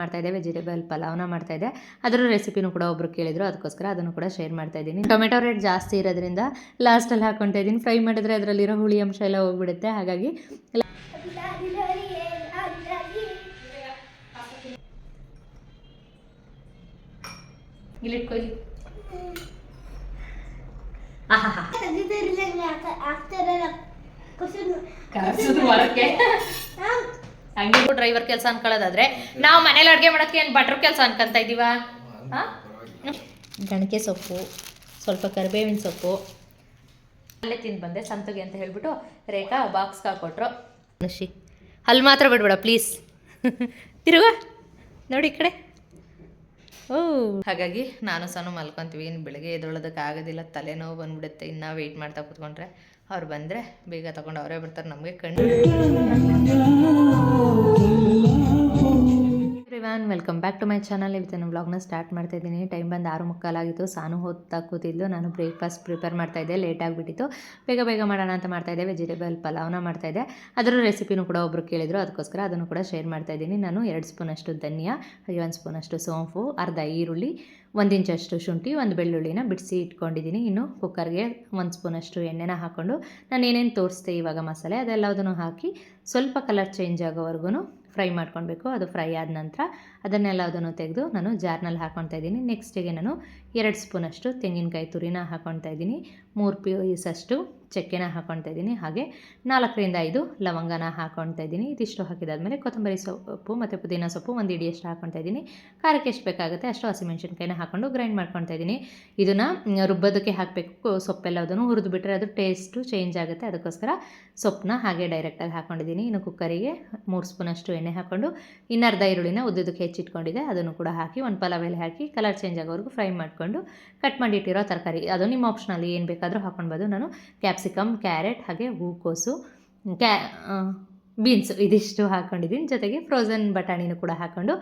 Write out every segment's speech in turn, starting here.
ಮಾಡ್ತಾ ಇದ್ದೆ ವೆಜಿಟೇಬಲ್ ಪಲಾವ್ನ ಮಾಡ್ತಾ ಇದ್ದೆ. ಅದರ ರೆಸಿಪಿನೂ ಕೂಡ ಒಬ್ರು ಕೇಳಿದ್ರು ಅದಕ್ಕೋಸ್ಕರ ಅದನ್ನು ಕೂಡ ಶೇರ್ ಮಾಡ್ತಾ ಇದ್ದೀನಿ. ಟೊಮೆಟೊ ರೇಟ್ ಜಾಸ್ತಿ ಇರೋದ್ರಿಂದ ಲಾಸ್ಟಲ್ಲಿ ಹಾಕ್ಕೊತಾ ಇದ್ದೀನಿ. ಫ್ರೈ ಮಾಡಿದ್ರೆ ಅದರಲ್ಲಿರೋ ಹುಳಿ ಅಂಶ ಎಲ್ಲ ಹೋಗ್ಬಿಡುತ್ತೆ ಹಾಗಾಗಿ ಇಲ್ಲಿಟ್ಕೊಳ್ಳಿ ಆಹಾ ಹೊರಕ್ಕೆ ಡ್ರೈವರ್ ಕೆಲಸ ಅನ್ಕೊಳ್ಳೋದಾದ್ರೆ ನಾವು ಮನೇಲಿ ಅಡುಗೆ ಮಾಡೋಕ್ಕೆ ಏನು ಭಟ್ರ ಕೆಲಸ ಅನ್ಕೊಂತ ಇದ್ದೀವ ಗಣಕೆ ಸೊಪ್ಪು ಸ್ವಲ್ಪ ಕರಿಬೇವಿನ ಸೊಪ್ಪು. ಅಲ್ಲೇ ತಿಂದು ಬಂದೆ ಸಂತಗೆ ಅಂತ ಹೇಳ್ಬಿಟ್ಟು ರೇಖಾ ಬಾಕ್ಸ್ ಹಾಕೊಟ್ರು. ಅನುಷಿ ಅಲ್ಲಿ ಮಾತ್ರ ಬಿಡ್ಬೇಡ ಪ್ಲೀಸ್ ತಿರುಗ ನೋಡಿ ಈ ಕಡೆ. ಹಾಗಾಗಿ ನಾನು ಸಹ ಮಲ್ಕೊತೀವಿ. ಇನ್ನು ಬೆಳಗ್ಗೆ ಎದ್ದೊಳೋದಕ್ಕೆ ಆಗೋದಿಲ್ಲ. ತಲೆನೋವು ಬಂದ್ಬಿಡುತ್ತೆ. ಇನ್ನು ವೆಯ್ಟ್ ಮಾಡ್ತಾ ಕೂತ್ಕೊಂಡ್ರೆ ಅವ್ರು ಬಂದರೆ ಬೇಗ ತಗೊಂಡು ಅವರೇ ಬರ್ತಾರೆ. ನಮಗೆ ಕಣ್ಣು everyone, welcome back to my channel. ಇವತ್ತು ನಾನು ವ್ಲಾಗ್ನ ಸ್ಟಾರ್ಟ್ ಮಾಡ್ತಾ ಇದ್ದೀನಿ. ಟೈಮ್ ಬಂದು ಆರು ಮುಕ್ಕಾಲಾಗಿತ್ತು ಸಾನು ಹೊತ್ತಾ ಕೂತಿದ್ದು ನಾನು ಬ್ರೇಕ್ಫಾಸ್ಟ್ ಪ್ರಿಪೇರ್ ಮಾಡ್ತಾ ಇದ್ದೆ. ಲೇಟ್ ಆಗಿಬಿಟ್ಟಿತ್ತು. ಬೇಗ ಬೇಗ ಮಾಡೋಣ ಅಂತ ಮಾಡ್ತಾ ಇದ್ದೆ. ವೆಜಿಟೇಬಲ್ ಪಲಾವ್ನ ಮಾಡ್ತಾ ಇದ್ದೆ. ಅದರ ರೆಸಿಪಿನೂ ಕೂಡ ಒಬ್ಬರು ಕೇಳಿದ್ರು. ಅದಕ್ಕೋಸ್ಕರ ಅದನ್ನು ಕೂಡ ಶೇರ್ ಮಾಡ್ತಾ ಇದ್ದೀನಿ. ನಾನು ಎರಡು ಸ್ಪೂನಷ್ಟು ಧನಿಯಾ ಹಾಗೆ ಒಂದು ಸ್ಪೂನಷ್ಟು ಸೋಂಪು, ಅರ್ಧ ಈರುಳ್ಳಿ, ಒಂದು ಇಂಚಷ್ಟು ಶುಂಠಿ, ಒಂದು ಬೆಳ್ಳುಳ್ಳಿನ ಬಿಡಿಸಿ ಇಟ್ಕೊಂಡಿದ್ದೀನಿ. ಇನ್ನು ಕುಕ್ಕರ್ಗೆ ಒಂದು ಸ್ಪೂನಷ್ಟು ಎಣ್ಣೆನ ಹಾಕ್ಕೊಂಡು ನಾನು ಏನೇನು ತೋರಿಸ್ದೆ ಇವಾಗ ಮಸಾಲೆ ಅದೆಲ್ಲದನ್ನು ಹಾಕಿ ಸ್ವಲ್ಪ ಕಲರ್ ಚೇಂಜ್ ಆಗೋವರೆಗೂ ಫ್ರೈ ಮಾಡ್ಕೊಳ್ಬೇಕು. ಅದು ಫ್ರೈ ಆದ ನಂತರ ಅದನ್ನೆಲ್ಲ ಅದನ್ನು ತೆಗೆದು ನಾನು ಜಾರ್ನಲ್ಲಿ ಹಾಕ್ಕೊಳ್ತಾ ಇದ್ದೀನಿ. ನೆಕ್ಸ್ಟಿಗೆ ನಾನು ಎರಡು ಸ್ಪೂನಷ್ಟು ತೆಂಗಿನಕಾಯಿ ತುರಿನ ಹಾಕ್ಕೊಳ್ತಾ ಇದ್ದೀನಿ. ಮೂರು ಪೀಸಷ್ಟು ಚಕ್ಕೆನ ಹಾಕ್ಕೊಳ್ತಾ ಇದ್ದೀನಿ. ಹಾಗೆ ನಾಲ್ಕರಿಂದ ಐದು ಲವಂಗನ ಹಾಕ್ಕೊಳ್ತಾ ಇದ್ದೀನಿ. ಇದಿಷ್ಟು ಹಾಕಿದಾದ್ಮೇಲೆ ಕೊತ್ತಂಬರಿ ಸೊಪ್ಪು ಮತ್ತು ಪುದೀನ ಸೊಪ್ಪು ಒಂದು ಇಡಿಯಷ್ಟು ಹಾಕ್ಕೊಳ್ತಾ ಇದ್ದೀನಿ. ಖಾರಕ್ಕೆ ಎಷ್ಟು ಬೇಕಾಗುತ್ತೆ ಅಷ್ಟು ಹಸಿಮೆಣ್ಸಿನ್ಕಾಯಿನ ಹಾಕ್ಕೊಂಡು ಗ್ರೈಂಡ್ ಮಾಡ್ಕೊಳ್ತಾ ಇದ್ದೀನಿ. ಇದನ್ನು ರುಬ್ಬೋದಕ್ಕೆ ಹಾಕಬೇಕು ಸೊಪ್ಪೆಲ್ಲದನ್ನು ಹುರಿದು ಬಿಟ್ಟರೆ ಅದು ಟೇಸ್ಟು ಚೇಂಜ್ ಆಗುತ್ತೆ. ಅದಕ್ಕೋಸ್ಕರ ಸೊಪ್ಪನ್ನ ಹಾಗೆ ಡೈರೆಕ್ಟಾಗಿ ಹಾಕ್ಕೊಂಡಿದ್ದೀನಿ ಇನ್ನು ಕುಕ್ಕರಿಗೆ ಮೂರು ಸ್ಪೂನಷ್ಟು ಎಣ್ಣೆ ಹಾಕ್ಕೊಂಡು ಇನ್ನರ್ಧ ಈರುಳ್ಳಿನ ಉದ್ದಕ್ಕೆ ಹೆಚ್ಚಿಟ್ಕೊಂಡಿದ್ದೆ ಅದನ್ನು ಕೂಡ ಹಾಕಿ ಒಂದು ಪಲಾವ್ ಹಾಕಿ ಕಲರ್ ಚೇಂಜ್ ಆಗೋವರೆಗೂ ಫ್ರೈ ಮಾಡಿಕೊಂಡು ಕಟ್ ಮಾಡಿಟ್ಟಿರೋ ತರಕಾರಿ. ಅದು ನಿಮ್ಮ ಆಪ್ಷನಲ್ಲಿ ಏನು ಬೇಕಾದರೂ ಹಾಕ್ಕೊಳ್ಬೋದು ನಾನು ಕ್ಯಾಪ್ಸಿಕಮ್ ಕ್ಯಾರೆಟ್ ಹಾಗೆ ಹೂಕೋಸು ಕ್ಯಾ ಬೀನ್ಸ್ ಇದಿಷ್ಟು ಹಾಕ್ಕೊಂಡಿದ್ದೀನಿ ಜೊತೆಗೆ ಫ್ರೋಝನ್ ಬಟಾಣಿನೂ ಕೂಡ ಹಾಕ್ಕೊಂಡು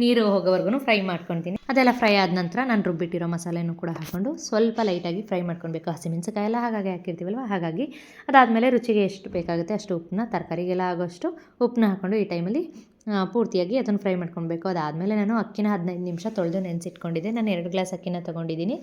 ನೀರು ಹೋಗೋವರೆಗೂ ಫ್ರೈ ಮಾಡ್ಕೊತೀನಿ. ಅದೆಲ್ಲ ಫ್ರೈ ಆದ ನಂತರ ನಾನು ರುಬ್ಬಿಟ್ಟಿರೋ ಮಸಾಲೆನೂ ಕೂಡ ಹಾಕ್ಕೊಂಡು ಸ್ವಲ್ಪ ಲೈಟಾಗಿ ಫ್ರೈ ಮಾಡ್ಕೊಳ್ಬೇಕು. ಹಸಿಮೆಣಸಿಕಾಯಿ ಎಲ್ಲ ಹಾಗಾಗಿ ಹಾಕಿರ್ತೀವಲ್ವ? ಹಾಗಾಗಿ ಅದಾದಮೇಲೆ ರುಚಿಗೆ ಎಷ್ಟು ಬೇಕಾಗುತ್ತೆ ಅಷ್ಟು ಉಪ್ಪನ್ನ, ತರಕಾರಿಗೆಲ್ಲ ಆಗೋಷ್ಟು ಉಪ್ಪನ್ನ ಹಾಕ್ಕೊಂಡು ಈ ಟೈಮಲ್ಲಿ ಪೂರ್ತಿಯಾಗಿ ಅದನ್ನು ಫ್ರೈ ಮಾಡ್ಕೊಳ್ಬೇಕು. ಅದಾದಮೇಲೆ ನಾನು ಅಕ್ಕಿನ ಹದಿನೈದು ನಿಮಿಷ ತೊಳೆದು ನೆನೆಸಿಟ್ಕೊಂಡಿದ್ದೆ. ನಾನು ಎರಡು ಗ್ಲಾಸ್ ಅಕ್ಕಿನ ತೊಗೊಂಡಿದ್ದೀನಿ.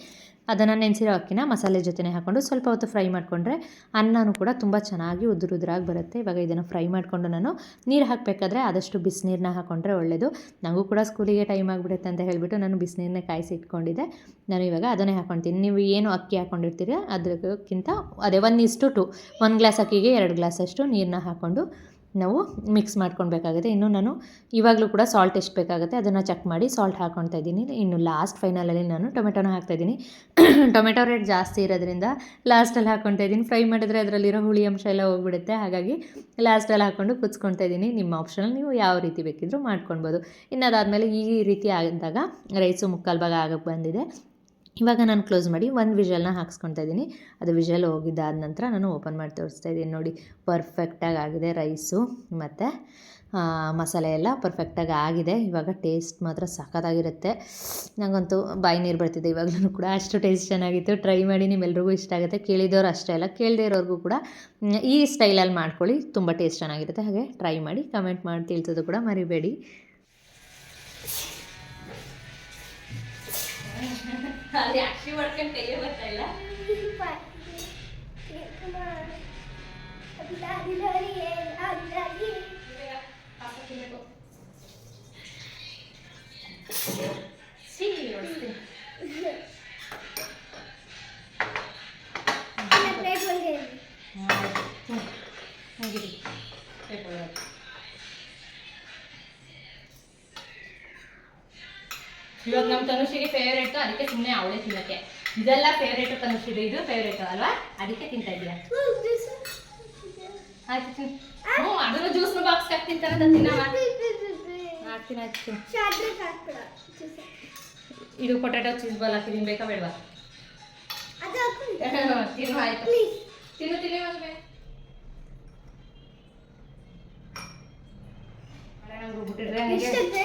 ಅದನ್ನು ನೆನೆಸಿರೋ ಅಕ್ಕಿನ ಮಸಾಲೆ ಜೊತೆನೇ ಹಾಕ್ಕೊಂಡು ಸ್ವಲ್ಪ ಹೊತ್ತು ಫ್ರೈ ಮಾಡಿಕೊಂಡ್ರೆ ಅನ್ನನೂ ಕೂಡ ತುಂಬ ಚೆನ್ನಾಗಿ ಉದುರು ಉದುರಾಗಿ ಬರುತ್ತೆ. ಇವಾಗ ಇದನ್ನು ಫ್ರೈ ಮಾಡಿಕೊಂಡು ನಾನು ನೀರು ಹಾಕಬೇಕಾದ್ರೆ ಆದಷ್ಟು ಬಿಸಿನೀರನ್ನ ಹಾಕ್ಕೊಂಡ್ರೆ ಒಳ್ಳೆಯದು ನನಗೂ ಕೂಡ ಸ್ಕೂಲಿಗೆ ಟೈಮ್ ಆಗಿಬಿಡುತ್ತೆ ಅಂತ ಹೇಳಿಬಿಟ್ಟು ನಾನು ಬಿಸಿನೀರನ್ನೇ ಕಾಯಿಸಿ ಇಟ್ಕೊಂಡಿದ್ದೆ ನಾನು ಇವಾಗ ಅದನ್ನೇ ಹಾಕ್ಕೊತೀನಿ ನೀವು ಏನು ಅಕ್ಕಿ ಹಾಕ್ಕೊಂಡಿರ್ತೀರಿ ಅದಕ್ಕಿಂತ ಅದೇ ಒನ್ ಇಷ್ಟು ಟು. ಒಂದು ಗ್ಲಾಸ್ ಅಕ್ಕಿಗೆ ಎರಡು ಗ್ಲಾಸಷ್ಟು ನೀರನ್ನ ಹಾಕ್ಕೊಂಡು ನಾವು ಮಿಕ್ಸ್ ಮಾಡ್ಕೊಳ್ಬೇಕಾಗುತ್ತೆ. ಇನ್ನು ನಾನು ಇವಾಗಲೂ ಕೂಡ ಸಾಲ್ಟ್ ಎಷ್ಟು ಬೇಕಾಗುತ್ತೆ ಅದನ್ನು ಚೆಕ್ ಮಾಡಿ ಸಾಲ್ಟ್ ಹಾಕ್ಕೊಳ್ತಾ ಇದ್ದೀನಿ. ಇನ್ನು ಲಾಸ್ಟ್ ಫೈನಲಲ್ಲಿ ನಾನು ಟೊಮೆಟೊನ ಹಾಕ್ತಾಯಿದ್ದೀನಿ ಟೊಮೆಟೊ ರೇಟ್ ಜಾಸ್ತಿ ಇರೋದ್ರಿಂದ ಲಾಸ್ಟಲ್ಲಿ ಹಾಕ್ಕೊಳ್ತಾ ಇದ್ದೀನಿ. ಫ್ರೈ ಮಾಡಿದ್ರೆ ಅದರಲ್ಲಿರೋ ಹುಳಿ ಅಂಶ ಎಲ್ಲ ಹೋಗ್ಬಿಡುತ್ತೆ. ಹಾಗಾಗಿ ಲಾಸ್ಟಲ್ಲಿ ಹಾಕ್ಕೊಂಡು ಕುಚ್ಕೊಳ್ತಾ ಇದ್ದೀನಿ. ನಿಮ್ಮ ಆಪ್ಷನಲ್ಲಿ ನೀವು ಯಾವ ರೀತಿ ಬೇಕಿದ್ದರೂ ಮಾಡ್ಕೊಳ್ಬೋದು. ಇನ್ನು ಅದಾದಮೇಲೆ ಈ ರೀತಿ ಆದಾಗ ರೈಸು ಮುಕ್ಕಾಲು ಭಾಗ ಆಗಕ್ಕೆ ಬಂದಿದೆ. ಇವಾಗ ನಾನು ಕ್ಲೋಸ್ ಮಾಡಿ ಒಂದು ವಿಷಲ್ನ ಹಾಕ್ಸ್ಕೊತಾ ಇದ್ದೀನಿ. ಅದು ವಿಷಲ್ ಹೋಗಿದ್ದಾದ ನಂತರ ನಾನು ಓಪನ್ ಮಾಡಿ ತೋರಿಸ್ತಾ ಇದ್ದೀನಿ. ನೋಡಿ ಪರ್ಫೆಕ್ಟಾಗಿ ಆಗಿದೆ ರೈಸು ಮತ್ತು ಮಸಾಲೆ ಎಲ್ಲ ಪರ್ಫೆಕ್ಟಾಗಿ ಆಗಿದೆ. ಇವಾಗ ಟೇಸ್ಟ್ ಮಾತ್ರ ಸಖತ್ತಾಗಿರುತ್ತೆ. ನನಗಂತೂ ಬಾಯಿ ನೀರು ಬರ್ತಿದೆ ಇವಾಗಲೂ ಕೂಡ. ಅಷ್ಟು ಟೇಸ್ಟ್ ಚೆನ್ನಾಗಿತ್ತು. ಟ್ರೈ ಮಾಡಿ ನಿಮ್ಮೆಲ್ರಿಗೂ ಇಷ್ಟ ಆಗುತ್ತೆ. ಕೇಳಿದವ್ರು ಅಷ್ಟೇ ಅಲ್ಲ, ಕೇಳದೇ ಇರೋರಿಗೂ ಕೂಡ ಈ ಸ್ಟೈಲಲ್ಲಿ ಮಾಡ್ಕೊಳ್ಳಿ. ತುಂಬ ಟೇಸ್ಟ್ ಚೆನ್ನಾಗಿರುತ್ತೆ. ಹಾಗೆ ಟ್ರೈ ಮಾಡಿ ಕಮೆಂಟ್ ಮಾಡಿ, ತಿಳಿಸೋದು ಕೂಡ ಮರಿಬೇಡಿ. ಅಲ್ಲಿ ಅಕ್ಷಿ ಮಾಡ್ಕೊಂಡು ಕೈಯೇ ಬರ್ತಾ ಇಲ್ಲ ಇವಾಗ ನಮ್ಮ ತನುಷಿಗೆ ಫೇವ್ರೇಟ್ ಅದಕ್ಕೆ ಸುಮ್ಮನೆ ಅವಳೇ ತಿನ್ನಕ್ಕೆ ಇದೆಲ್ಲ ಫೇವ್ರೇಟ್ ತನುಷಿದು ಇದು ಫೇವ್ರೇಟ್ ಅಲ್ವಾ? ಅದಕ್ಕೆ ತಿಂತಾ ಇದೀಯ ಆಯ್ತು ತಿನ್ ಹ್ಞೂ ಅದರ ಜ್ಯೂಸ್ ಬಾಕ್ಸ್ ಹಾಕಿ ತಿಂತಾರ? ತಿನ್ನವ ಹಾಕ್ತೀನಿ. ಇದು ಪೊಟ್ಯಾಟೊ ಚೀಸ್ ಬಾಲ್ ಹಾಕಿದೀನಿ ಬೇಕಾ ಬೇಡವಾ? ತಿನ್ನು ಆಯ್ತು. ತಿನ್ನು ತಿನ್ನಿ ರುಬ್ಬಿಟ್ಟಿದ್ರೆ ನನಗೆ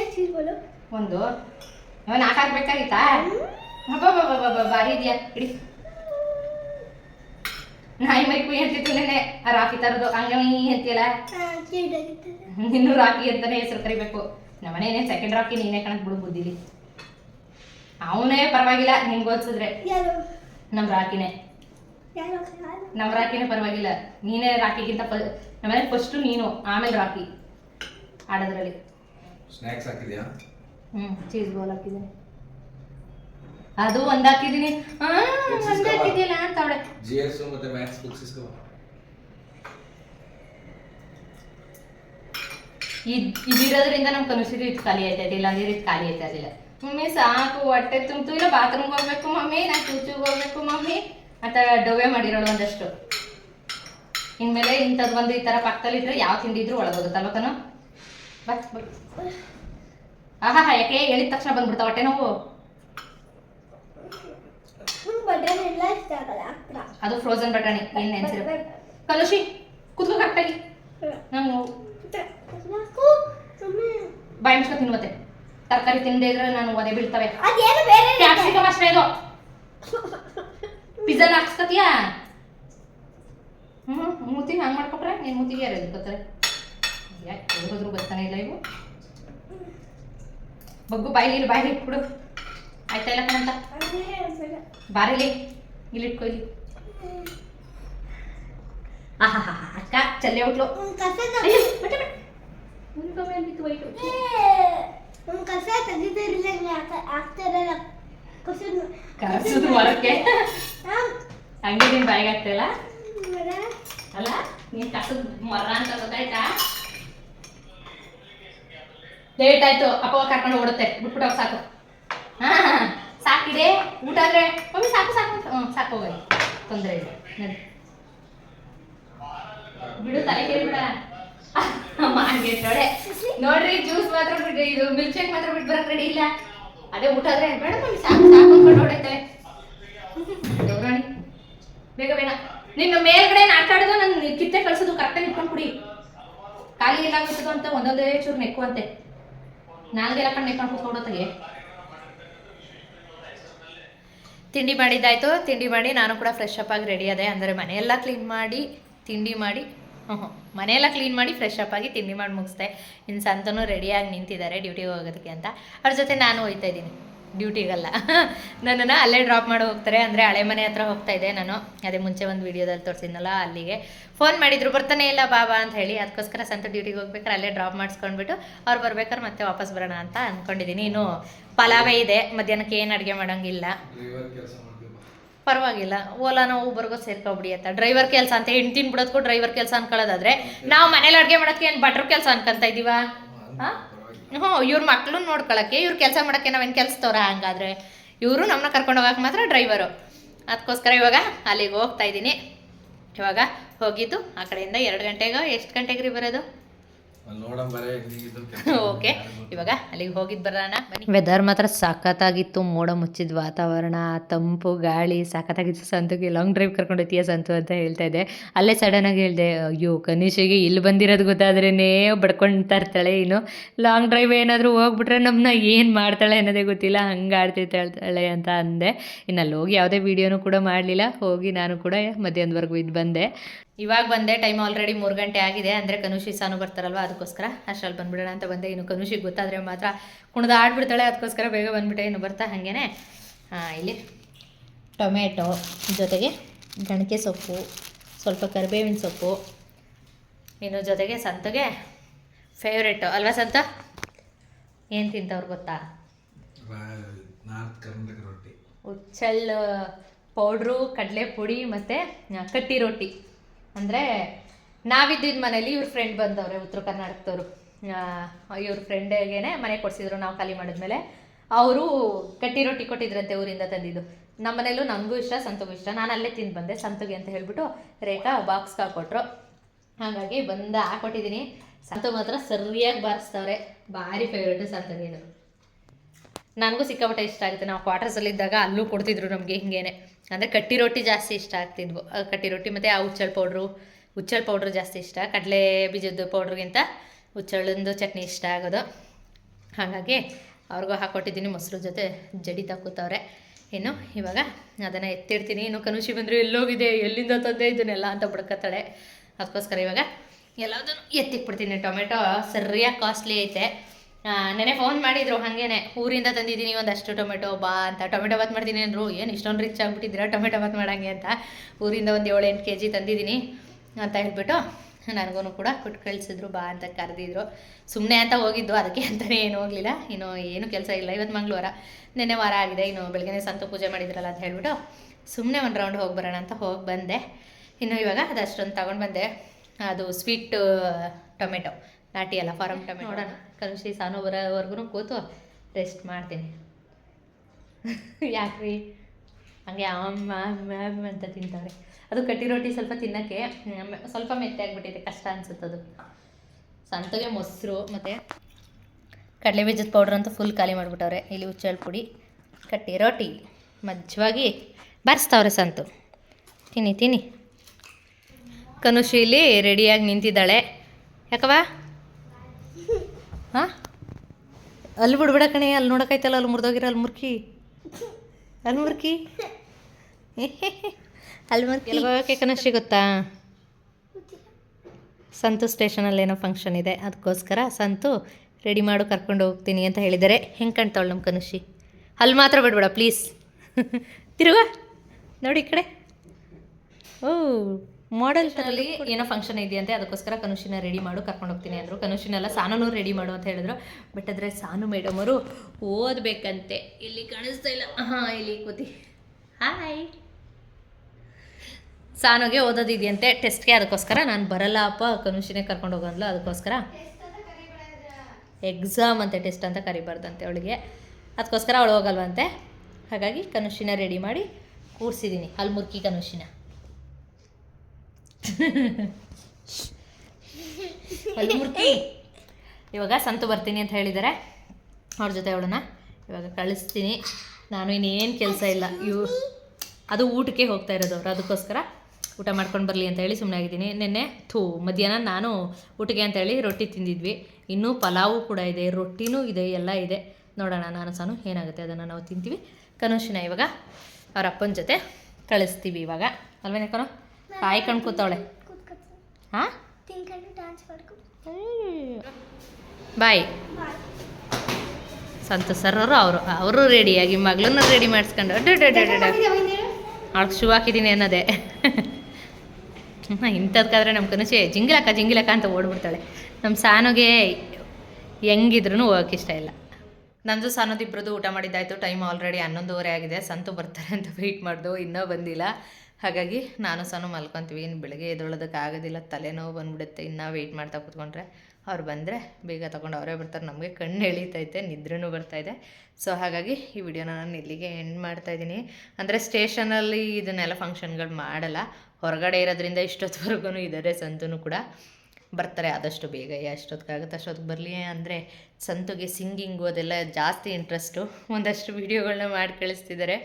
ಒಂದು. ನಾಲ್ಕು ಹಾಕ್ಬೇಕಾಗಿತ್ತಾ ಇದೆಯಾ. ಇಡಿ. ನಾಯಿ ಮೈ ಕುಯ್ ಅಂತಿತ್ತು ನೆನೆ ರಾಕಿ ತರದು ಅಂಗಮಿ ಅಂತೀಯಲ್ಲ? ನಿನ್ನೂ ರಾಕಿ ಅಂತಾನೆ ಹೆಸರು ಕರಿಬೇಕು. ನಮ್ಮನೇನೆ ಸೆಕೆಂಡ್ ರಾಕಿ ನೀನೇ ಕಣಕ್ ಬಿಡು ಬುದ್ಧಿಲಿ. ಅವನೇ ಪರವಾಗಿಲ್ಲ ನಿಮ್ಗೆ ಓದಿಸಿದ್ರೆ ನಮ್ ನಮ್ಮ ರಾಕಿನೇ ನಮ್ಮ ರಾಕಿನೇ ಪರವಾಗಿಲ್ಲ. ನೀನೇ ರಾಕಿಗಿಂತ ಪ ನಮ್ಮನೆ ಫಸ್ಟ್ ನೀನು ಆಮೇಲೆ ರಾಕಿ ಆಡೋದ್ರಲ್ಲಿ. ಸ್ನ್ಯಾಕ್ಸ್ ಹಾಕಿದ್ಯಾ? ಹ್ಞೂ ಚೀಸ್ ಬೋಲ್ ಹಾಕಿದ್ದೀನಿ. ಅದು ಒಂದ್ ಹಾಕಿದೀನಿ ಒಂದು ಹಾಕಿದ್ಯಲ್ಲ ಅಂತ ಅವಳೆ. ಜಿ ಎಸ್ ಮತ್ತೆ ಮ್ಯಾಥ್ಸ್ ಬುಕ್ಸ್ ಇಸ್ಕೋ ಇದ್ ಇದಿರೋದ್ರಿಂದ ನಮ್ ಕನಸಿದ್ರು ಇದು ಖಾಲಿ ಆಯ್ತಾ ಇಲ್ಲ ಅಂದ್ರೆ ಇದು ಖಾಲಿ ಆಯ್ತಾ ಇರಲಿಲ್ಲ ಮಮ್ಮಿ ಸಾಕು ಹೊಟ್ಟೆ ತುಂಬ್ತು. ಇಲ್ಲ ಬಾತ್ರೂಮ್ಗೆ ಹೋಗ್ಬೇಕು ಮಮ್ಮಿ ನಾ ಚೂಚೂಗೆ ಹೋಗ್ಬೇಕು ಮಮ್ಮಿ. ಅಂತ ಡೊವೆ ಮಾಡಿರೋಳು ಒಂದಷ್ಟು. ಇನ್ಮೇಲೆ ಇಂಥದ್ದು ಒಂದು ಈ ಥರ ಪಕ್ಕದಲ್ಲಿ ಇದ್ರೆ ಯಾವ ತಿಂಡಿ ಇದ್ರು ಒಳಗೋಗುತ್ತಲ್ವ ಕನು ಬಸ್ ಆಹಾ ಯಾಕೆ? ಹೇಳಿದ ತಕ್ಷಣ ಬಂದ್ಬಿಡ್ತಾವ ಹೊಟ್ಟೆ ನೋವು. ಬಟನ್ ಎಲ್ಲ ಇಷ್ಟ ಆಗಲ್ಲ ಹತ್ರ. ಅದು ಫ್ರೋಸನ್ ಬಟಾಣಿ ಏನ್ ನೆನ್ಸಿರೋ? ಕಲುಷಿ ಕುತ್ಕೋ ಕರೆಕ್ಟಾಗಿ. ನಾನು ಸಾಕು ಸುಮ್ಮನೆ ಬಾಯಿ ಮುಚ್ಕೊ ತಿನ್ನುವತ್ತೆ ತರಕಾರಿ ತಿಂದೇ ಇದ್ರೆ ನಾನು ಒದೆ ಬೀಳ್ತವೆ. ಅದೇನು ಬೇರೆ. ಕ್ಯಾಪ್ಸಿಕಮ್ ಅಷ್ಟೇ ಇದು. ಪಿಜ್ಜಾ ಹಾಕ್ಸ್ಕತಿಯಾ? ಹ್ಞೂ ಮೂತಿ ಹಂಗೆ ಮಾಡ್ಕೊಟ್ರೆ ನೀನು ಮೂತಿಗೆ ಯಾರು ಎದ್ಕೋತಾರೆ ಯಾಕೆ ಹೋದ್ರು ಬರ್ತಾನೆ ಇಲ್ಲ ಇವು? ಬಗ್ಗು ಬಾಯಿಲಿ ಬಾಯಿಲಿ ಇಟ್ಬಿಡು. ಆಯ್ತಾ ಇಲ್ಲ ಕಣಂತ. ಬಾರಿಲಿ ಇಲ್ಲಿ ಇಟ್ಕೊ ಇಲ್ಲಿ. ಅಕ್ಕ ಚಲ್ಲೆ ಹೋಗ್ಲು ಕಸ ತೆಗ್ದು- ಅಯ್ಯೋ, ಬಿಟ್ಟು ಬಿಡು. ಮುನ್ಗೋ ಮೇಲೆ ಬಿತ್ತು ವೈಟು. ಒಂದ್ ಕಸ ಆಗ್ತಾರಲ್ಲ ಕಸದ ಹೊರಕ್ಕೆ ಹಂಗೆ ನೀನ್ ಬಾಯಿಗೆ ಆಗ್ತಿಲ್ಲ ಅಲ್ಲ ನೀನ್ ಕಸದ ಮರ ಅಂತ ಗೊತ್ತಾಯ್ತಾ? ಲೇಟ್ ಆಯ್ತು ಅಪ್ಪ ಕರ್ಕೊಂಡು ಓಡುತ್ತೆ ಬಿಟ್ಬಿಟ್ಟು ಸಾಕು. ಸಾಕಿದೆ. ಊಟ ಅಂದ್ರೆ ಮಮ್ಮಿ ಸಾಕು ಸಾಕು ಅಂತ. ಹ್ಞೂ ಸಾಕು ಹೋಗಿ ತೊಂದರೆ ಇಲ್ಲ. ಬಿಡು, ತಲೆ ಕೇಳ್ಬಿಡ ಮಾಡ್ಬಿಟ್ಟೋಳೆ ನೋಡ್ರಿ ಜ್ಯೂಸ್ ಮಾತ್ರ ಬಿಡ್ರಿ. ಇದು ಮಿಲ್ಕ್ ಶೇಕ್ ಮಾತ್ರ ಬಿಟ್ಟು ಬರಕ್ ರೆಡಿ ಇಲ್ಲ. ಅದೇ ಊಟ ಆದ್ರೆ ಬೇಡ ಮಮ್ಮಿ, ಸಾಕು ಸಾಕು ಅಂದ್ಕೊಂಡು ಹೊಡೈತೆ ದೇವ್ರಾಣಿ ಬೇಗ ಬೇಗ. ನಿನ್ನ ಮೇಲ್ಗಡೆ ಆಟಾಡೋದು ನನ್ನ ಕಿತ್ತೆ ಕಳ್ಸೋದು ಕರೆಕ್ಟಾಗಿ ಇಟ್ಕೊಂಡು ಕುಡಿ. ಖಾಲಿ ಎಲ್ಲ ಅಂತ ಒಂದೊಂದೇ ಚೂರು ನೆಕ್ಕುವಂತೆ ನಾಲ್ಗೆಲ್ಲ ಕಣ್ಣು ನೆಕ್ಕೊಂಡು ಕೂತ್ಕೊಂಡೋತಾಗೆ ತಿಂಡಿ ಮಾಡಿದ್ದಾಯ್ತು? ತಿಂಡಿ ಮಾಡಿ ನಾನು ಕೂಡ ಫ್ರೆಶ್ ಅಪ್ ಆಗಿ ರೆಡಿ ಅದೇ. ಅಂದರೆ ಮನೆಯೆಲ್ಲ ಕ್ಲೀನ್ ಮಾಡಿ, ತಿಂಡಿ ಮಾಡಿ ಹ್ಞೂ ಹ್ಞೂ ಮನೆಯೆಲ್ಲ ಕ್ಲೀನ್ ಮಾಡಿ ಫ್ರೆಶ್ ಅಪ್ ಆಗಿ ತಿಂಡಿ ಮಾಡಿ ಮುಗಿಸ್ದೆ. ಇನ್ನು ಸಂತನೂ ರೆಡಿಯಾಗಿ ನಿಂತಿದ್ದಾರೆ ಡ್ಯೂಟಿಗೆ ಹೋಗೋದಕ್ಕೆ ಅಂತ. ಅವ್ರ ಜೊತೆ ನಾನು ಹೋಗ್ತಾ ಇದ್ದೀನಿ. ಡ್ಯೂಟಿಗಲ್ಲ. ನನ್ನನ್ನು ಅಲ್ಲೇ ಡ್ರಾಪ್ ಮಾಡಿ ಹೋಗ್ತಾರೆ. ಅಂದರೆ ಹಳೆ ಮನೆ ಹತ್ರ ಹೋಗ್ತಾ ಇದ್ದೆ ನಾನು. ಅದೇ ಮುಂಚೆ ಒಂದು ವೀಡಿಯೋದಲ್ಲಿ ತೋರಿಸಿದ್ನಲ್ಲ ಅಲ್ಲಿಗೆ. ಫೋನ್ ಮಾಡಿದ್ರು ಬರ್ತಾನೆ ಇಲ್ಲ ಬಾಬಾ ಅಂತ ಹೇಳಿ. ಅದಕ್ಕೋಸ್ಕರ ಸಂತ ಡ್ಯೂಟಿಗೆ ಹೋಗ್ಬೇಕಾದ್ರೆ ಅಲ್ಲೇ ಡ್ರಾಪ್ ಮಾಡಿಸ್ಕೊಂಡ್ಬಿಟ್ಟು ಅವ್ರು ಬರ್ಬೇಕಾದ್ರೆ ಮತ್ತೆ ವಾಪಸ್ ಬರೋಣ ಅಂತ ಅಂದ್ಕೊಂಡಿದ್ದೀನಿ ಇನ್ನು ಪಲಾವೇ ಇದೆ. ಮಧ್ಯಾಹ್ನಕ್ಕೆ ಏನು ಅಡುಗೆ ಮಾಡೋಂಗಿಲ್ಲ. ಪರವಾಗಿಲ್ಲ. ಓಲಾನೋ ಊಬರ್ಗೋ ಸೇರ್ಕೊಬಿಡಿ ಅಂತ. ಡ್ರೈವರ್ ಕೆಲಸ ಅಂತ ಹೆಂಡ್ತಿನ ಬಿಡೋದಕ್ಕೂ ಡ್ರೈವರ್ ಕೆಲಸ ಅನ್ಕೊಳ್ಳೋದಾದ್ರೆ ನಾವು ಮನೇಲಿ ಅಡುಗೆ ಮಾಡೋದಕ್ಕೆ ಏನು ಭಟ್ರ ಕೆಲಸ ಅನ್ಕೊಂತ ಇದೀವಾ? ಹಾ? ಹ್ಞೂ, ಇವ್ರ ಮಕ್ಕಳು ನೋಡ್ಕೊಳಕ್ಕೆ, ಇವ್ರು ಕೆಲಸ ಮಾಡೋಕ್ಕೆ ನಾವೇನು ಕೆಲಸದವ್ರ ಹಂಗಾದ್ರೆ. ಇವರು ನಮ್ಮನ್ನ ಕರ್ಕೊಂಡು ಹೋಗಕ್ಕೆ ಮಾತ್ರ ಡ್ರೈವರು ಅದಕ್ಕೋಸ್ಕರ ಇವಾಗ ಅಲ್ಲಿಗೆ ಹೋಗ್ತಾ ಇದ್ದೀನಿ. ಇವಾಗ ಹೋಗಿದ್ದು ಆ ಕಡೆಯಿಂದ ಎರಡು ಗಂಟೆಗೋ, ಎಷ್ಟು ಗಂಟೆಗೆ ರೀ ಬರೋದು? ಓಕೆ ಇವಾಗ ಅಲ್ಲಿಗೆ ಹೋಗಿದ್ದು ಬರೋಣ ಬನ್ನಿ. ವೆದರ್ ಮಾತ್ರ ಸಖತ್ತಾಗಿತ್ತು ಮೋಡ ಮುಚ್ಚಿದ ವಾತಾವರಣ ತಂಪು ಗಾಳಿ ಸಖತ್ತಾಗಿತ್ತು ಸಂತುಗೆ ಲಾಂಗ್ ಡ್ರೈವ್ ಕರ್ಕೊಂಡು ಹೋಗ್ತೀಯ ಸಂತು ಅಂತ ಹೇಳ್ತಾ ಇದ್ದೆ. ಅಲ್ಲೇ ಸಡನ್ನಾಗಿ ಹೇಳಿದೆ ಅಯ್ಯೋ ಕನಿಷಿಗೆ ಇಲ್ಲಿ ಬಂದಿರೋದು ಗೊತ್ತಾದ್ರೇ ಬಡ್ಕೊಳ್ತಾ ಇರ್ತಾಳೆ ಇನ್ನು. ಲಾಂಗ್ ಡ್ರೈವ್ ಏನಾದರೂ ಹೋಗ್ಬಿಟ್ರೆ ನಮ್ಮನ್ನ ಏನು ಮಾಡ್ತಾಳೆ ಅನ್ನೋದೇ ಗೊತ್ತಿಲ್ಲ ಹಂಗೆ ಆಡ್ತಿರ್ತಾಳೆ ಅಂತ ಅಂದೆ. ಇನ್ನು ಅಲ್ಲಿ ಹೋಗಿ ಯಾವುದೇ ವೀಡಿಯೋನೂ ಕೂಡ ಮಾಡಲಿಲ್ಲ. ಹೋಗಿ ನಾನು ಕೂಡ ಮಧ್ಯಾಹ್ನದವರೆಗೂ ಇದು ಬಂದೆ. ಇವಾಗ ಬಂದೆ ಟೈಮ್ ಆಲ್ರೆಡಿ ಮೂರು ಗಂಟೆ ಆಗಿದೆ. ಅಂದರೆ ಕನುಷಿ ಸಾನು ಬರ್ತಾರಲ್ವ? ಅದಕ್ಕೋಸ್ಕರ ಅಷ್ಟರಲ್ಲಿ ಬಂದ್ಬಿಡೋಣ ಅಂತ ಬಂದೆ. ಇನ್ನು ಕನುಷಿಗೆ ಗೊತ್ತಾದರೆ ಮಾತ್ರ ಕುಣಿದು ಆಡ್ಬಿಡ್ತಾಳೆ. ಅದಕ್ಕೋಸ್ಕರ ಬೇಗ ಬಂದ್ಬಿಟ್ಟೆ. ಇನ್ನು ಬರ್ತಾ ಹಾಗೇನೆ. ಇಲ್ಲಿ ಟೊಮೆಟೊ ಜೊತೆಗೆ ಗಣಕೆ ಸೊಪ್ಪು ಸ್ವಲ್ಪ ಕರಿಬೇವಿನ ಸೊಪ್ಪು ಇನ್ನು ಜೊತೆಗೆ ಸಂತಗೆ ಫೇವ್ರೇಟು ಅಲ್ವಾ ಸಂತ? ಏನು ತಿಂತವ್ರು ಗೊತ್ತಾ? ನಾರ್ತ್ ಕರ್ನಾಟಕ ರೊಟ್ಟಿ. ಉಚ್ಚಲ್ ಪೌಡ್ರು ಕಡಲೆ ಪುಡಿ ಮತ್ತು ಕಟ್ಟಿ ರೊಟ್ಟಿ. ಅಂದರೆ ನಾವಿದ್ದಿದ್ದ ಮನೇಲಿ ಇವ್ರ ಫ್ರೆಂಡ್ ಬಂದವ್ರೆ ಉತ್ತರ ಕರ್ನಾಟಕದವರು. ಇವ್ರ ಫ್ರೆಂಡಿಗೇನೆ ಮನೆ ಕೊಡಿಸಿದ್ರು ನಾವು ಖಾಲಿ ಮಾಡಿದ್ಮೇಲೆ. ಅವರು ಕಟ್ಟಿ ರೊಟ್ಟಿ ಕೊಟ್ಟಿದ್ರಂತೆ ಊರಿಂದ ತಂದಿದ್ದು. ನಮ್ಮ ಮನೇಲೂ ನನಗೂ ಇಷ್ಟ, ಸಂತಗೂ ಇಷ್ಟ. ನಾನು ಅಲ್ಲೇ ತಿಂದು ಬಂದೆ, ಸಂತುಗೆ ಅಂತ ಹೇಳ್ಬಿಟ್ಟು ರೇಖಾ ಬಾಕ್ಸ್ಗೆ ಹಾಕೊಟ್ರು. ಹಾಗಾಗಿ ಬಂದು ಹಾಕೊಟ್ಟಿದ್ದೀನಿ ಸಂತು ಮಾತ್ರ ಸರಿಯಾಗಿ ಬಾರಿಸ್ತವ್ರೆ. ಭಾರಿ ಫೇವ್ರೇಟು ಸಂತಗೇನು. ನನಗೂ ಸಿಕ್ಕಾಪಟ್ಟೆ ಇಷ್ಟ ಆಗುತ್ತೆ. ನಾವು ಕ್ವಾರ್ಟರ್ಸಲ್ಲಿದ್ದಾಗ ಅಲ್ಲೂ ಕೊಡ್ತಿದ್ರು ನಮಗೆ ಹಿಂಗೇನೆ. ಅಂದರೆ ಕಟ್ಟಿ ರೊಟ್ಟಿ ಜಾಸ್ತಿ ಇಷ್ಟ ಆಗ್ತಿದ್ವು. ಕಟ್ಟಿ ರೊಟ್ಟಿ ಮತ್ತು ಆ ಉಚ್ಚಳ ಪೌಡ್ರು ಉಚ್ಚಳ ಪೌಡ್ರು ಜಾಸ್ತಿ ಇಷ್ಟ. ಕಡಲೆ ಬೀಜದ ಪೌಡ್ರಿಗಿಂತ ಉಚ್ಚಳಂದು ಚಟ್ನಿ ಇಷ್ಟ ಆಗೋದು. ಹಾಗಾಗಿ ಅವ್ರಿಗೂ ಹಾಕ್ಕೊಟ್ಟಿದ್ದೀನಿ ಮೊಸರು ಜೊತೆ ಜಡಿ ತಕ್ಕೂತವ್ರೆ ಇನ್ನು ಇವಾಗ ಅದನ್ನು ಎತ್ತಿಡ್ತೀನಿ ಇನ್ನು ಕನುಷಿ ಬಂದರೆ ಎಲ್ಲೋಗಿದೆ, ಎಲ್ಲಿಂದ ತಂದೆ ಇದನ್ನೆಲ್ಲ ಅಂತ ಬಡ್ಕತ್ತಾಳೆ. ಅದಕ್ಕೋಸ್ಕರ ಇವಾಗ ಎಲ್ಲದನ್ನು ಎತ್ತಿಕ್ಬಿಡ್ತೀನಿ ಟೊಮೆಟೊ ಸರಿಯಾಗಿ ಕಾಸ್ಟ್ಲಿ ಐತೆ. ನೆನೆ ಫೋನ್ ಮಾಡಿದ್ರು, ಹಾಗೇನೆ, ಊರಿಂದ ತಂದಿದ್ದೀನಿ ಒಂದಷ್ಟು ಟೊಮೆಟೊ, ಬಾ ಅಂತ. ಟೊಮೆಟೊ ಬಾತ್ ಮಾಡ್ತೀನಿ ಅಂದರು, ಏನು ಇಷ್ಟೊಂದು ರಿಚ್ ಆಗಿಬಿಟ್ಟಿದ್ದೀರಾ ಟೊಮೆಟೊ ಬಾತ್ ಮಾಡಂಗೆ ಅಂತ. ಊರಿಂದ ಒಂದು ಏಳು ಎಂಟು ಕೆ ಜಿ ತಂದಿದ್ದೀನಿ ಅಂತ ಹೇಳ್ಬಿಟ್ಟು ನನಗೂ ಕೂಡ ಕೊಟ್ಟು ಕಳಿಸಿದ್ರು, ಬಾ ಅಂತ ಕರೆದಿದ್ರು. ಸುಮ್ಮನೆ ಅಂತ ಹೋಗಿದ್ದು, ಅದಕ್ಕೆ ಅಂತಲೇ ಏನು ಹೋಗಲಿಲ್ಲ. ಇನ್ನು ಏನು ಕೆಲಸ ಇಲ್ಲ ಇವತ್ತು ಮಂಗಳವಾರ. ನೆನ್ನೆ ವಾರ ಆಗಿದೆ, ಇನ್ನು ಬೆಳಗ್ಗೆ ಸಂತ ಪೂಜೆ ಮಾಡಿದ್ರಲ್ಲ ಅಂತ ಹೇಳ್ಬಿಟ್ಟು ಸುಮ್ಮನೆ ಒಂದು ರೌಂಡ್ ಹೋಗಿ ಬರೋಣ ಅಂತ ಹೋಗಿ ಬಂದೆ. ಇನ್ನು ಇವಾಗ ಅದಷ್ಟೊಂದು ತಗೊಂಡು ಬಂದೆ. ಅದು ಸ್ವೀಟ್ ಟೊಮೆಟೊ, ನಾಟಿ ಅಲ್ಲ ಫಾರಮ್ ಟೊಮೆಟೊ. ನೋಡೋಣ. ಕಲುಷಿ ಸಾನು ಬರೋವರೆಗೂ ಕೂತು ರೆಸ್ಟ್ ಮಾಡ್ತೀನಿ. ಯಾಕ್ರಿ? ಹಂಗೆ ಅಮ್ಮ ಮ್ಯಾಮ್ ಅಂತ ತಿಂತಾರೆ. ಅದು ಕಟ್ಟಿ ರೊಟ್ಟಿ ಸ್ವಲ್ಪ ತಿನ್ನೋಕ್ಕೆ ಸ್ವಲ್ಪ ಮೆತ್ತೆ ಆಗಿಬಿಟ್ಟಿದೆ, ಕಷ್ಟ ಅದು. ಸಂತಗೆ ಮೊಸರು, ಮತ್ತು ಕಡಲೆ ಬೀಜದ ಪೌಡ್ರ್ ಅಂತ ಫುಲ್ ಖಾಲಿ ಮಾಡಿಬಿಟ್ಟವ್ರೆ. ಇಲ್ಲಿ ಉಚ್ಚಳ ಪುಡಿ, ಕಟ್ಟಿ ರೊಟ್ಟಿ. ಮಜ್ಜವಾಗಿ ಬಾರಿಸ್ತಾವ್ರೆ ಸಂತು. ತಿನ್ನಿ ತಿನ್ನಿ. ಕನುಷಿ ಇಲ್ಲಿ ರೆಡಿಯಾಗಿ ನಿಂತಿದ್ದಾಳೆ. ಯಾಕವಾ ಹಾಂ? ಅಲ್ಲಿ ಬಿಡ್ಬಿಡ ಕಣೆ ಅಲ್ಲಿ ನೋಡೋಕೈತಲ್ಲ ಅಲ್ಲಿ ಮುರಿದೋಗಿರ ಅಲ್ಲಿ ಮುರ್ಕಿ. ಅಲ್ಲಿ ಮುರ್ಕಿ. ಅಲ್ಲಿ ಮುರ್ಕಿ. ಎಲ್ಲಿಗೋಗಕ್ಕೆ ಸಿಗುತ್ತಾ? ಗೊತ್ತಾ ಸಂತು ಸ್ಟೇಷನಲ್ಲಿ ಏನೋ ಫಂಕ್ಷನ್ ಇದೆ. ಅದಕ್ಕೋಸ್ಕರ ಸಂತು ರೆಡಿ ಮಾಡು ಕರ್ಕೊಂಡು ಹೋಗ್ತೀನಿ ಅಂತ ಹೇಳಿದರೆ ಹೆಂಗೆ ಕಾಣ್ತಾವಳು ನಮ್ಮ ಕನುಷಿ ಅಲ್ಲಿ ಮಾತ್ರ ಬಿಡ್ಬೇಡ ಪ್ಲೀಸ್ ತಿರುಗ. ನೋಡಿ ಈ ಕಡೆ. ಓ. ಮಾಡೆಲ್ ಥರಲ್ಲಿ ಏನೋ ಫಂಕ್ಷನ್ ಇದೆಯಂತೆ ಅದಕ್ಕೋಸ್ಕರ ಕನುಷಿನ ರೆಡಿ ಮಾಡು ಕರ್ಕೊಂಡು ಹೋಗ್ತೀನಿ ಅಂದರು. ಕನುಷಿನೆಲ್ಲ ಸಾನೂ ರೆಡಿ ಮಾಡು ಅಂತ ಹೇಳಿದ್ರು. ಬಟ್ ಆದರೆ ಸಾನು ಮೇಡಮ್ ಅವರು ಓದಬೇಕಂತೆ. ಇಲ್ಲಿ ಕಾಣಿಸ್ತಾ ಇಲ್ಲ. ಹಾಂ ಇಲ್ಲಿ ಕೂತಿ. ಹಾಯ್ ಸಾನುಗೆ ಓದೋದಿದೆಯಂತೆ ಟೆಸ್ಟ್ಗೆ ಅದಕ್ಕೋಸ್ಕರ ನಾನು ಬರಲ್ಲ ಅಪ್ಪ ಕನುಷಿನೇ ಕರ್ಕೊಂಡು ಹೋಗೋದ್ಲು ಅದಕ್ಕೋಸ್ಕರ. ಎಕ್ಸಾಮ್ ಅಂತೆ ಟೆಸ್ಟ್ ಅಂತ ಕರಿಬಾರ್ದಂತೆ ಅವಳಿಗೆ. ಅದಕ್ಕೋಸ್ಕರ ಅವಳು ಹೋಗಲ್ವಂತೆ. ಹಾಗಾಗಿ ಕನುಷಿನ ರೆಡಿ ಮಾಡಿ ಕೂರಿಸಿದ್ದೀನಿ ಅಲ್ಲಿ ಮುರ್ಕಿ ಕನುಷಿನ. ಮುರ್ಕಿ ಇವಾಗ ಸಂತು ಬರ್ತೀನಿ ಅಂತ ಹೇಳಿದ್ದಾರೆ ಅವ್ರ ಜೊತೆ ಅವಳನ್ನ ಇವಾಗ ಕಳಿಸ್ತೀನಿ. ನಾನು ಇನ್ನೇನು ಕೆಲಸ ಇಲ್ಲ. ಇವು ಅದು ಊಟಕ್ಕೆ ಹೋಗ್ತಾ ಇರೋದು ಅವ್ರು. ಅದಕ್ಕೋಸ್ಕರ ಊಟ ಮಾಡ್ಕೊಂಡು ಬರಲಿ ಅಂತ ಹೇಳಿ ಸುಮ್ಮನೆ ಆಗಿದ್ದೀನಿ. ನಿನ್ನೆ ಥೂ, ಮಧ್ಯಾಹ್ನ ನಾನು ಊಟಕ್ಕೆ ಅಂತ ಹೇಳಿ ರೊಟ್ಟಿ ತಿಂದಿದ್ವಿ. ಇನ್ನೂ ಪಲಾವು ಕೂಡ ಇದೆ. ರೊಟ್ಟಿನೂ ಇದೆ. ಎಲ್ಲ ಇದೆ. ನೋಡೋಣ ನಾನು ಸಾನು ಏನಾಗುತ್ತೆ ಅದನ್ನು ನಾವು ತಿಂತೀವಿ. ಕನುಷಿನ ಇವಾಗ ಅವರ ಅಪ್ಪನ ಜೊತೆ ಕಳಿಸ್ತೀವಿ ಇವಾಗ. ಅಲ್ವೇನೆ ಕಣೋ ಕಣ್ಣು ಕೂತವಳೆ ಹಾಂ ಬಾಯ್. ಸಂತೋಷ್ ಸರ್ ಅವರು ಅವರು ಅವರು ರೆಡಿಯಾಗಿ ಮಗಳನ್ನ ರೆಡಿ ಮಾಡಿಸ್ಕೊಂಡು ಅವಳಿಗೆ ಶೂ ಹಾಕಿದ್ದೀನಿ ಅನ್ನೋದೇ. ಇಂಥದ್ಕಾದ್ರೆ ನಮ್ಮ ಕನಸೆ. ಜಿಂಗಿಲಕ್ಕ ಜಿಂಗಿಲಕ್ಕ ಅಂತ ಓಡ್ಬಿಡ್ತಾಳೆ. ನಮ್ಮ ಸಾನುಗೆ ಹೆಂಗಿದ್ರು ಹೋಗೋಕೆ ಇಷ್ಟ ಇಲ್ಲ. ನಂದು ಸಾನೋದು ಇಬ್ಬರದು ಊಟ ಮಾಡಿದ್ದಾಯಿತು. ಟೈಮ್ ಆಲ್ರೆಡಿ ಹನ್ನೊಂದುವರೆ ಆಗಿದೆ. ಸಂತು ಬರ್ತಾರೆ ಅಂತ ವೆಯ್ಟ್ ಮಾಡಿದು. ಇನ್ನೂ ಬಂದಿಲ್ಲ. ಹಾಗಾಗಿ ನಾನು ಸಹ ಮಲ್ಕೊತೀವಿ. ಇನ್ನು ಬೆಳಗ್ಗೆ ಎದ್ದೊಳೋದಕ್ಕೆ ಆಗೋದಿಲ್ಲ. ತಲೆನೋವು ಬಂದ್ಬಿಡುತ್ತೆ. ಇನ್ನೂ ವೆಯ್ಟ್ ಮಾಡ್ತಾ ಕೂತ್ಕೊಂಡ್ರೆ ಅವ್ರು ಬಂದರೆ ಬೇಗ ತೊಗೊಂಡು ಅವರೇ ಬರ್ತಾರೆ. ನಮಗೆ ಕಣ್ಣು ಎಳೀತೈತೆ, ನಿದ್ರೆನೂ ಬರ್ತಾಯಿದೆ ಸೊ ಹಾಗಾಗಿ ಈ ವಿಡಿಯೋನ ನಾನು ಇಲ್ಲಿಗೆ ಎಂಡ್ ಮಾಡ್ತಾಯಿದ್ದೀನಿ ಅಂದರೆ ಸ್ಟೇಷನಲ್ಲಿ ಇದನ್ನೆಲ್ಲ ಫಂಕ್ಷನ್ಗಳು ಮಾಡಲ್ಲ. ಹೊರಗಡೆ ಇರೋದ್ರಿಂದ ಇಷ್ಟೊತ್ತವರೆಗೂ ಇದ್ದಾರೆ ಸಂತೂ ಕೂಡ. ಬರ್ತಾರೆ ಆದಷ್ಟು ಬೇಗ ಎಷ್ಟೊತ್ತಿಗಾಗುತ್ತೆ ಅಷ್ಟೊತ್ತಿಗೆ ಬರಲಿ ಅಂದರೆ ಸಂತುಗೆ ಸಿಂಗಿಂಗು ಅದೆಲ್ಲ ಜಾಸ್ತಿ ಇಂಟ್ರೆಸ್ಟು ಒಂದಷ್ಟು ವೀಡಿಯೋಗಳನ್ನ ಮಾಡಿ ಕಳಿಸ್ತಿದ್ದಾರೆ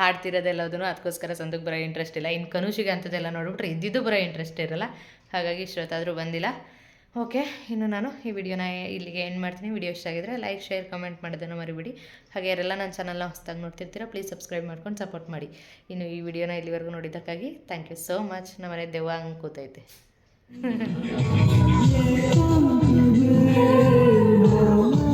ಹಾಡ್ತಿರೋದೆಲ್ಲದೂ ಅದಕ್ಕೋಸ್ಕರ ಸಂತುಗೆ ಬರೋ ಇಂಟ್ರೆಸ್ಟ್ ಇಲ್ಲ. ಇನ್ನು ಕನುಷಿಗೆ ಅಂಥದ್ದೆಲ್ಲ ನೋಡಿಬಿಟ್ರೆ ಇದ್ದಿದ್ದು ಬರೋ ಇಂಟ್ರೆಸ್ಟ್ ಇರಲ್ಲ. ಹಾಗಾಗಿ ಇಷ್ಟೊತ್ತಾದರೂ ಬಂದಿಲ್ಲ. ಓಕೆ, ಇನ್ನು ನಾನು ಈ ವಿಡಿಯೋನ ಇಲ್ಲಿಗೆ ಎಂಡ್ ಮಾಡ್ತೀನಿ. ವಿಡಿಯೋ ಇಷ್ಟ ಆಗಿದ್ರೆ ಲೈಕ್ ಶೇರ್ ಕಮೆಂಟ್ ಮಾಡೋದನ್ನು ಮರಿಬಿಡಿ. ಹಾಗೆ ಯಾರೆಲ್ಲ ನನ್ನ ಚಾನಲ್ನ ಹೊಸ್ದಾಗಿ ನೋಡ್ತಿರ್ತೀರ ಪ್ಲೀಸ್ ಸಬ್ಸ್ಕ್ರೈಬ್ ಮಾಡ್ಕೊಂಡು ಸಪೋರ್ಟ್ ಮಾಡಿ. ಇನ್ನು ಈ ವಿಡಿಯೋನ ಇಲ್ಲಿವರೆಗೂ ನೋಡಿದ್ದಕ್ಕಾಗಿ ಥ್ಯಾಂಕ್ ಯು ಸೋ ಮಚ್ ನಮ್ಮನೆ ದೆವ್ವ ಕೂತೈತೆ 夜风掠过。